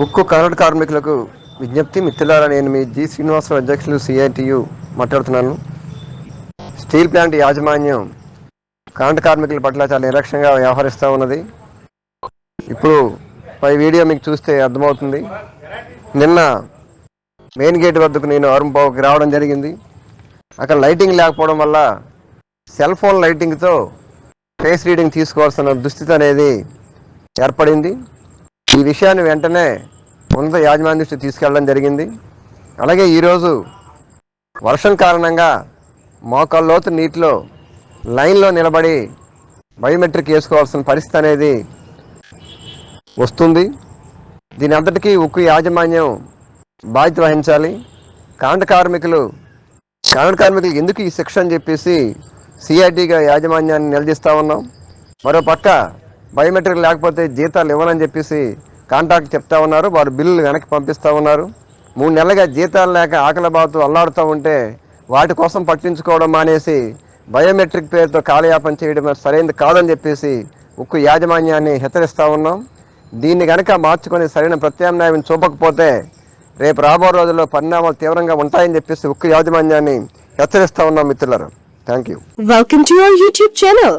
ఉక్కు కరడు కార్మికులకు విజ్ఞప్తి మిత్రులారా నేను మీ జి శ్రీనివాసరావు అధ్యక్షులు సిఐటియు మాట్లాడుతున్నాను. స్టీల్ ప్లాంట్ యాజమాన్యం కరెంటు కార్మికుల పట్ల చాలా నిర్లక్ష్యంగా వ్యవహరిస్తూ ఉన్నది. ఇప్పుడు పై వీడియో మీకు చూస్తే అర్థమవుతుంది. నిన్న మెయిన్ గేట్ వద్దకు నేను అరుంబావుకి రావడం జరిగింది. అక్కడ లైటింగ్ లేకపోవడం వల్ల సెల్ ఫోన్ లైటింగ్తో ఫేస్ రీడింగ్ తీసుకోవాల్సిన దుస్థితి అనేది ఏర్పడింది. ఈ విషయాన్ని వెంటనే ఉన్నత యాజమాన్య దృష్టి తీసుకెళ్ళడం జరిగింది. అలాగే ఈరోజు వర్షం కారణంగా మోకాళ్ళలోతు నీటిలో లైన్లో నిలబడి బయోమెట్రిక్ వేసుకోవాల్సిన పరిస్థితి అనేది వస్తుంది. దీని అంతటికీ ఉక్కు యాజమాన్యం బాధ్యత వహించాలి. కాంట కార్మికులు కాంట కార్మికులకు ఎందుకు ఈ శిక్ష అని చెప్పేసి సిఐటిగా యాజమాన్యాన్ని నిలదీస్తూ ఉన్నాం. మరో పక్క బయోమెట్రిక్ లేకపోతే జీతాలు ఇవ్వనని చెప్పేసి కాంట్రాక్ట్ చెప్తా ఉన్నారు. వారు బిల్లులు వెనక్కి పంపిస్తూ ఉన్నారు. మూడు నెలలుగా జీతాలు లేక ఆకలి బాతు అల్లాడుతూ ఉంటే వాటి కోసం పట్టించుకోవడం మానేసి బయోమెట్రిక్ పేరుతో కాలయాపన చేయడం సరైనది కాదని చెప్పేసి ఉక్కు యాజమాన్యాన్ని హెచ్చరిస్తూ ఉన్నాం. దీన్ని కనుక మార్చుకొని సరైన ప్రత్యామ్నాయం చూపకపోతే రేపు రాబో రోజుల్లో పరిణామాలు తీవ్రంగా ఉంటాయని చెప్పేసి ఉక్కు యాజమాన్యాన్ని హెచ్చరిస్తూ ఉన్నాం మిత్రులారు. Thank you welcome to your YouTube channel